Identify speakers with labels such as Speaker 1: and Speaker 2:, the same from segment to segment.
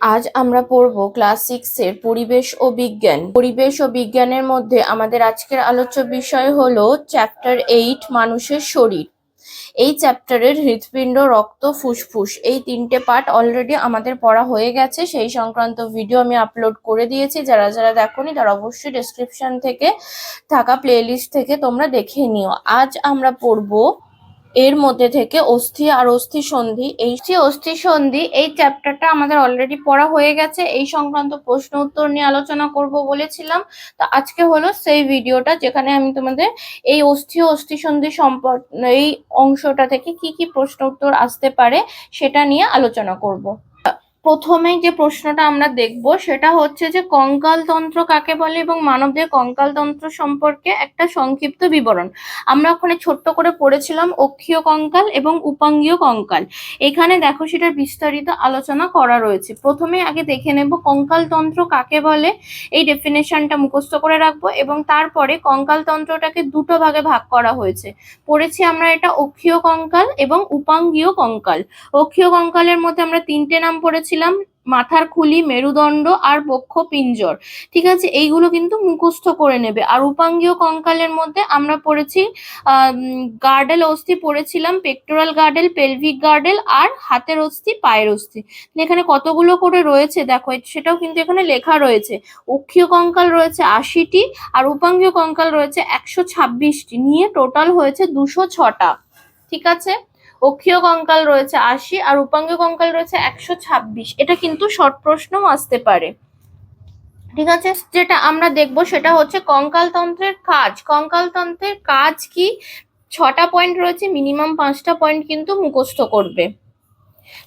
Speaker 1: আজ আমরা পড়ব ক্লাস সিক্স এর পরিবেশ ও বিজ্ঞান। পরিবেশ ও বিজ্ঞানের মধ্যে আমাদের আজকের আলোচ্য বিষয় হল চ্যাপ্টার এইট, মানুষের শরীর। এই চ্যাপ্টারের হৃৎপিণ্ড, রক্ত, ফুসফুস এই তিনটে পার্ট অলরেডি আমাদের পড়া হয়ে গেছে। সেই সংক্রান্ত ভিডিও আমি আপলোড করে দিয়েছি। যারা যারা দেখোনি তারা অবশ্যই ডেসক্রিপশন থেকে থাকা প্লেলিস্ট থেকে তোমরা দেখে নিও। আজ আমরা পড়ব এর মধ্যে থেকে অস্থি আর অস্থি সন্ধি এই অস্থি সন্ধি এই চ্যাপ্টারটা আমাদের অলরেডি পড়া হয়ে গেছে। এই সংক্রান্ত প্রশ্ন উত্তর নিয়ে আলোচনা করব বলেছিলাম। তো আজকে হলো সেই ভিডিওটা যেখানে আমি তোমাদের এই অস্থি অস্থি সন্ধি সম্পর্ক এই অংশটা থেকে কি কি প্রশ্ন উত্তর আসতে পারে সেটা নিয়ে আলোচনা করব। প্রথমেই যে প্রশ্নটা আমরা দেখব সেটা হচ্ছে যে কঙ্কাল তন্ত্র কাকে বলে এবং মানবদের কঙ্কাল তন্ত্র সম্পর্কে একটা সংক্ষিপ্ত বিবরণ। আমরা ওখানে ছোট্ট করে পড়েছিলাম অক্ষীয় কঙ্কাল এবং উপাঙ্গীয় কঙ্কাল। এখানে দেখো সেটার বিস্তারিত আলোচনা করা রয়েছে। প্রথমে আগে দেখে নেব কঙ্কাল তন্ত্র কাকে বলে। এই ডেফিনেশনটা মুখস্থ করে রাখব এবং তারপরে কঙ্কাল তন্ত্রটাকে দুটো ভাগে ভাগ করা হয়েছে। পড়েছি আমরা এটা অক্ষীয় কঙ্কাল এবং উপাঙ্গীয় কঙ্কাল। অক্ষীয় কঙ্কালের মধ্যে আমরা তিনটে নাম পড়েছিলাম মাথার খুলি, মেরুদণ্ড আর বক্ষ পিঞ্জর। ঠিক আছে, এইগুলো কিন্তু মুখস্থ করে নেবে। আর উপাঙ্গীয় কঙ্কালের মধ্যে আমরা পড়েছি গার্ডেল অস্থি পড়েছিলাম পেক্টোরাল গার্ডেল পেলভিক গার্ডেল আর হাতের অস্থি, পায়ের অস্থি। এখানে কতগুলো করে রয়েছে দেখো সেটাও কিন্তু এখানে লেখা রয়েছে। অক্ষীয় কঙ্কাল রয়েছে আশিটি আর উপাঙ্গীয় কঙ্কাল রয়েছে একশো ছাব্বিশটি। নিয়ে টোটাল হয়েছে দুশো ছটা। ঠিক আছে? অক্ষীয় কঙ্কাল রয়েছে আশি আর উপাঙ্গ কঙ্কাল রয়েছে একশো ছাব্বিশ। এটা কিন্তু শর্ট প্রশ্নও আসতে পারে। ঠিক আছে? যেটা আমরা দেখব সেটা হচ্ছে কঙ্কাল তন্ত্রের কাজ। কঙ্কাল তন্ত্রের কাজ কি? ছটা পয়েন্ট রয়েছে মিনিমাম পাঁচটা পয়েন্ট কিন্তু মুখস্থ করবে।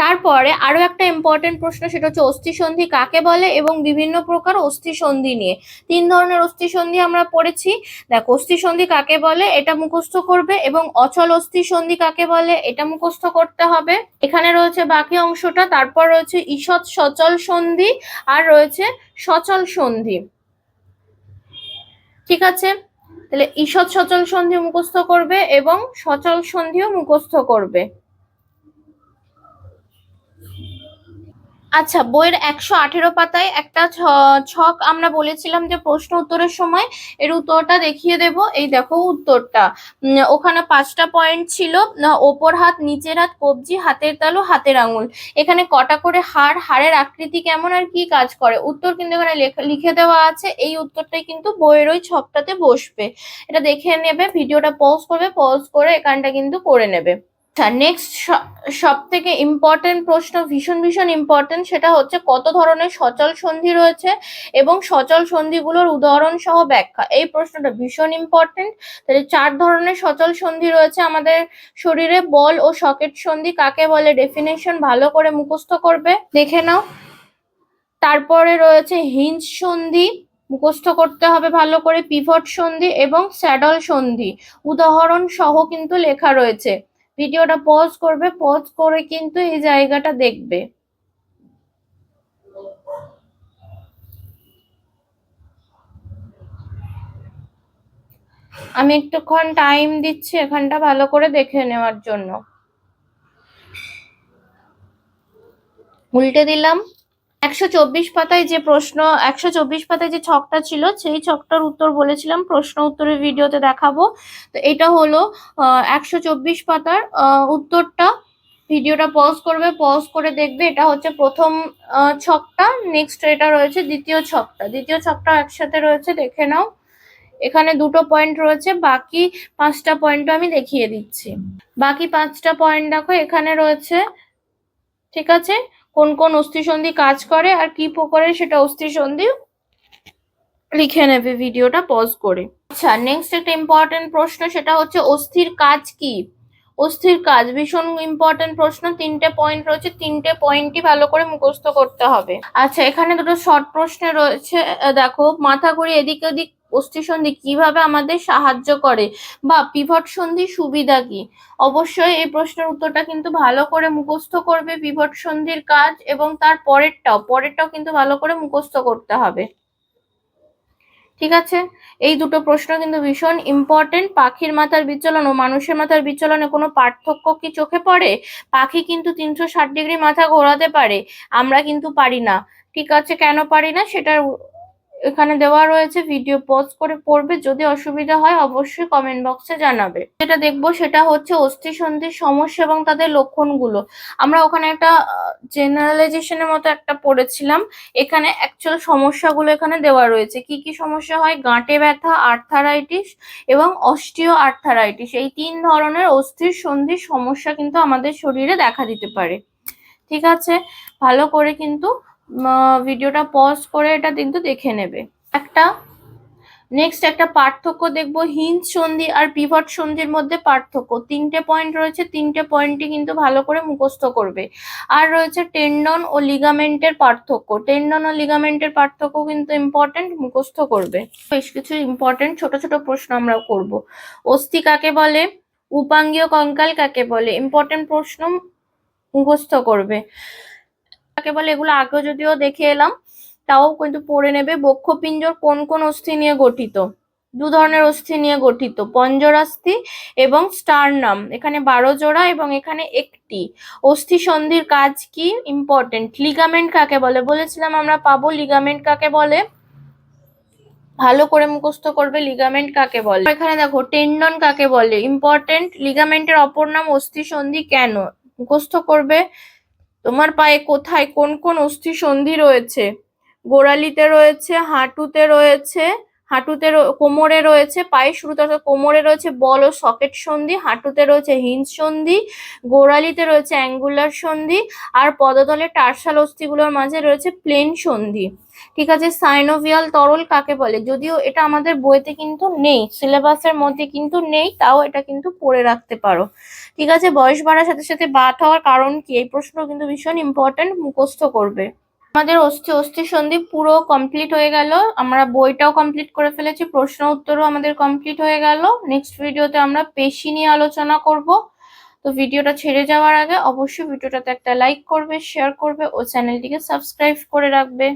Speaker 1: তারপরে আরও একটা ইম্পর্টেন্ট প্রশ্ন, সেটা হচ্ছে অস্থিসন্ধি কাকে বলে এবং বিভিন্ন প্রকার অস্থিসন্ধি নিয়ে। তিন ধরনের অস্থিসন্ধি আমরা পড়েছি। দেখো, অস্থিসন্ধি কাকে বলে? এটা মুখস্থ করবে এবং অচল অস্থিসন্ধি কাকে বলে? এটা মুখস্থ করতে হবে। এখানে রয়েছে বাকি অংশটা, তারপর রয়েছে ঈষৎ সচল সন্ধি আর রয়েছে সচল সন্ধি। ঠিক আছে? তাহলে ঈষৎ সচল সন্ধি মুখস্থ করবে এবং সচল সন্ধিও মুখস্থ করবে। আচ্ছা বইয়ের একশো আঠেরো পাতায় একটা ছক আমরা বলেছিলাম যে প্রশ্ন উত্তরের সময় এর উত্তরটা দেখিয়ে দেব। এই দেখো উত্তরটা। ওখানে পাঁচটা পয়েন্ট ছিল ওপর হাত, নিচের হাত, কবজি, হাতের তালু, হাতের আঙুল। এখানে কটা করে হাড়, হাড়ের আকৃতি কেমন আর কি কাজ করে? উত্তর কিন্তু এখানে লিখে দেওয়া আছে। এই উত্তরটাই কিন্তু বইয়ের ওই ছকটাতে বসবে। এটা দেখে নেবে, ভিডিওটা পজ করবে পজ করে এখানটা কিন্তু করে নেবে। আচ্ছা নেক্সট সব থেকে ইম্পর্টেন্ট প্রশ্ন, ভীষণ ভীষণ ইম্পর্টেন্ট সেটা হচ্ছে কত ধরনের সচল সন্ধি রয়েছে এবং সচল সন্ধিগুলোর উদাহরণ সহ ব্যাখ্যা। এই প্রশ্নটা ভীষণ ইম্পর্টেন্ট তাহলে চার ধরনের সচল সন্ধি রয়েছে আমাদের শরীরে। বল ও সকেট সন্ধি কাকে বলে? ডেফিনেশন ভালো করে মুখস্থ করবে, দেখে নাও। তারপরে রয়েছে হিঞ্জ সন্ধি, মুখস্থ করতে হবে ভালো করে। পিভট সন্ধি এবং স্যাডল সন্ধি, উদাহরণ সহ কিন্তু লেখা রয়েছে। ভিডিওটা পজ করবে পজ করে কিন্তু এই জায়গাটা দেখবে। আমি একটুক্ষণ টাইম দিচ্ছি এখানটা ভালো করে দেখে নেওয়ার জন্য। উল্টে দিলাম। একশো চব্বিশ পাতায় যে প্রশ্ন, একশো চব্বিশ পাতায় যে ছকটা ছিল, সেই ছকটার উত্তর বলেছিলাম। প্রশ্ন উত্তরের ভিডিওতে দেখাবো। তো এটা হলো একশো চব্বিশ পাতার উত্তরটা। ভিডিওটা পজ করবে পজ করে দেখবে এটা হচ্ছে প্রথম ছকটা। নেক্সট এটা রয়েছে দ্বিতীয় ছকটা। দ্বিতীয় ছকটা একসাথে রয়েছে, দেখে নাও। এখানে দুটো পয়েন্ট রয়েছে, বাকি পাঁচটা পয়েন্ট আমি দেখিয়ে দিচ্ছি। বাকি পাঁচটা পয়েন্ট দেখো, এখানে রয়েছে, ঠিক আছে? কোন কোন অস্থিসন্ধি কাজ করে আর কি প্রকারে সেটা অস্থিসন্ধি লিখে নেবে ভিডিওটা পজ করে। আচ্ছা নেক্সট একটা ইম্পর্টেন্ট প্রশ্ন সেটা হচ্ছে অস্থির কাজ কি? অস্থির কাজ, ভীষণ ইম্পর্টেন্ট প্রশ্ন, তিনটে পয়েন্ট রয়েছে, তিনটে পয়েন্টই ভালো করে মুখস্থ করতে হবে। আচ্ছা এখানে দুটো শর্ট প্রশ্ন রয়েছে, দেখো, মাথা ঘুরে এদিক ওদিক অস্থি সন্ধি কীভাবে আমাদের সাহায্য করে বা পিভট সন্ধির সুবিধা কি? অবশ্যই এই প্রশ্নের উত্তরটা কিন্তু ভালো করে মুখস্থ করবে পিভট সন্ধির কাজ এবং তার পরেরটাও পরেরটাও কিন্তু ভালো করে মুখস্থ করতে হবে। ঠিক আছে? এই দুটো প্রশ্ন কিন্তু ভীষণ ইম্পর্টেন্ট পাখির মাথার বিচলন ও মানুষের মাথার বিচলনে কোনো পার্থক্য কি চোখে পড়ে? পাখি কিন্তু তিনশো ষাট ডিগ্রি মাথা ঘোরাতে পারে, আমরা কিন্তু পারি না। ঠিক আছে? কেন পারি না? সেটার এখানে দেওয়া রয়েছে ভিডিও পজ করে পড়বে। যদি অসুবিধা হয়, অবশ্যই কমেন্ট বক্সে জানাবে। যেটা দেখব সেটা হচ্ছে অস্থি সন্ধির সমস্যা এবং তাদের লক্ষণগুলো। আমরা ওখানে একটা জেনারেলাইজেশনের মতো একটা পড়েছিলাম। এখানে অ্যাকচুয়াল সমস্যাগুলো এখানে দেওয়া রয়েছে। কি কি সমস্যা হয়? গাঁটে ব্যথা আর্থারাইটিস এবং অস্টিও আর্থারাইটিস এই তিন ধরনের অস্থির সন্ধির সমস্যা কিন্তু আমাদের শরীরে দেখা দিতে পারে। ঠিক আছে? ভালো করে কিন্তু ভিডিওটা পজ করে এটা কিন্তু দেখে নেবে। একটা নেক্সট একটা পার্থক্য দেখব হিঞ্জ সন্ধি আর পিভট সন্ধির মধ্যে পার্থক্য। তিনটে পয়েন্ট রয়েছে, তিনটে পয়েন্টই কিন্তু ভালো করে মুখস্থ করবে। আর রয়েছে টেন্ডন ও লিগামেন্টের পার্থক্য। টেন্ডন ও লিগামেন্টের পার্থক্য কিন্তু ইম্পর্টেন্ট মুখস্থ করবে। বেশ কিছু ইম্পর্টেন্ট ছোট ছোট প্রশ্ন আমরা করব। অস্থি কাকে বলে? উপাঙ্গীয় কঙ্কাল কাকে বলে? ইম্পর্টেন্ট প্রশ্ন মুখস্থ করবে। কাকে বলে, এগুলো আগে যদিও দেখে এলাম, তাও কিন্তু পড়ে নেবে। বক্ষপিঞ্জর কোন কোন অস্থি নিয়ে গঠিত? দু ধরনের অস্থি নিয়ে গঠিত, পঞ্জরাস্থি এবং স্টারনাম এখানে বারো জোড়া এবং এখানে একটি। অস্থি সন্ধির কাজ কি? ইম্পর্টেন্ট লিগামেন্ট কাকে বলে? বলেছিলাম আমরা পাবো লিগামেন্ট কাকে বলে? ভালো করে মুখস্থ করবে লিগামেন্ট কাকে বলে? এখানে দেখো টেন্ডন কাকে বলে? ইম্পর্টেন্ট লিগামেন্টের অপর নাম অস্থি সন্ধি কেন? মুখস্থ করবে তোমার পায়ে কোথায় কোন কোন অস্থি সন্ধি রয়েছে? গোড়ালিতে রয়েছে হাঁটুতে রয়েছে হাঁটুতে কোমরে রয়েছে পায়ের শুরুতে, অর্থাৎ কোমরে রয়েছে বল ও সকেট সন্ধি, হাঁটুতে রয়েছে হিঞ্জ সন্ধি, গোড়ালিতে রয়েছে অ্যাঙ্গুলার সন্ধি, আর পদতলে টার্সাল অস্থিগুলোর মাঝে রয়েছে প্লেন সন্ধি। ঠিক আছে, সাইনোভিয়াল তরল কাকে বলে? যদিও এটা আমাদের বইতে কিন্তু নেই, সিলেবাসের মধ্যে কিন্তু নেই, তাও এটা কিন্তু পড়ে রাখতে পারো। ঠিক আছে, বয়স বাড়ার সাথে সাথে বাত হওয়ার কারণ কি? এই প্রশ্ন কিন্তু ভীষণ ইম্পর্টেন্ট মুখস্থ করবে। আমাদের অস্থি অস্থি সন্ধি পুরো কমপ্লিট হয়ে গেল। আমরা বইটাও কমপ্লিট করে ফেলেছি, প্রশ্ন উত্তরও আমাদের কমপ্লিট হয়ে গেল। নেক্সট ভিডিওতে আমরা পেশি নিয়ে আলোচনা করব। তো ভিডিওটা ছেড়ে যাওয়ার আগে অবশ্যই ভিডিওটাতে একটা লাইক করবে শেয়ার করবে ও চ্যানেলটিকে সাবস্ক্রাইব করে রাখবে।